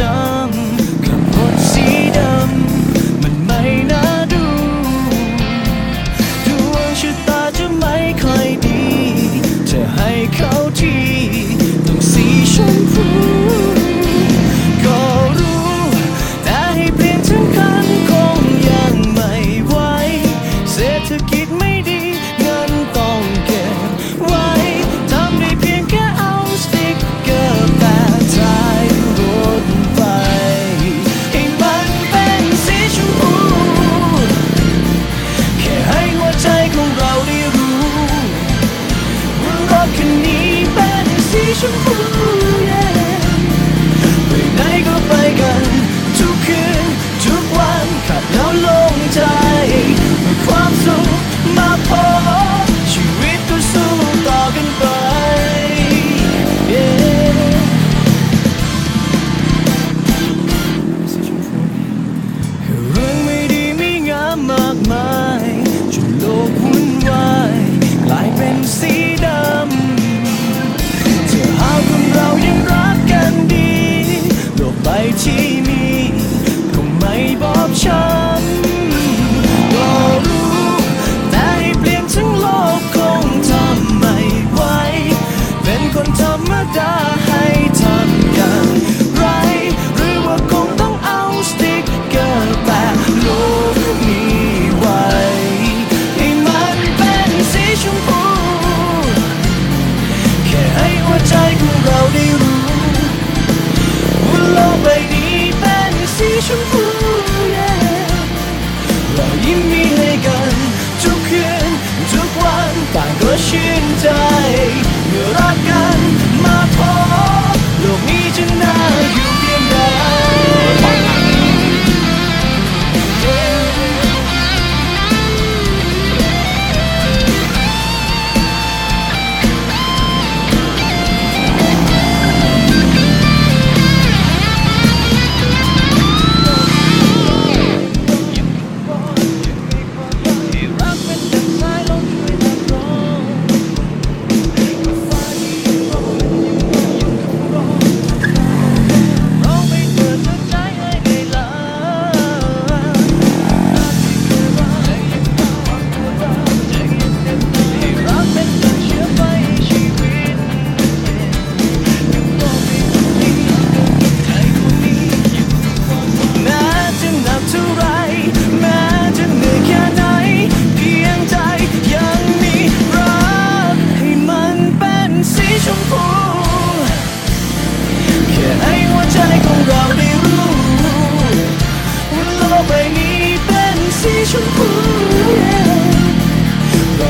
done ชมพูไปไหนก็ไปกัน ทุกคืน ทุกวันขับแล้วลงใจความสุข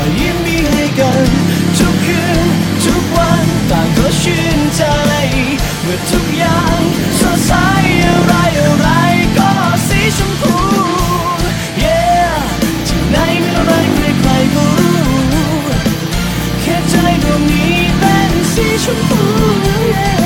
อยยิ้มมีให้กัน ทุกคืนทุกวันต่างก็ชื่นใจ เมื่อทุกอย่างสดใสอะไรอะไรก็สีชมพู Yeah ที่ไหนไม่ไรใครใครก็รู้ แค่ใจดวงนี้เป็นสีชมพู Yeah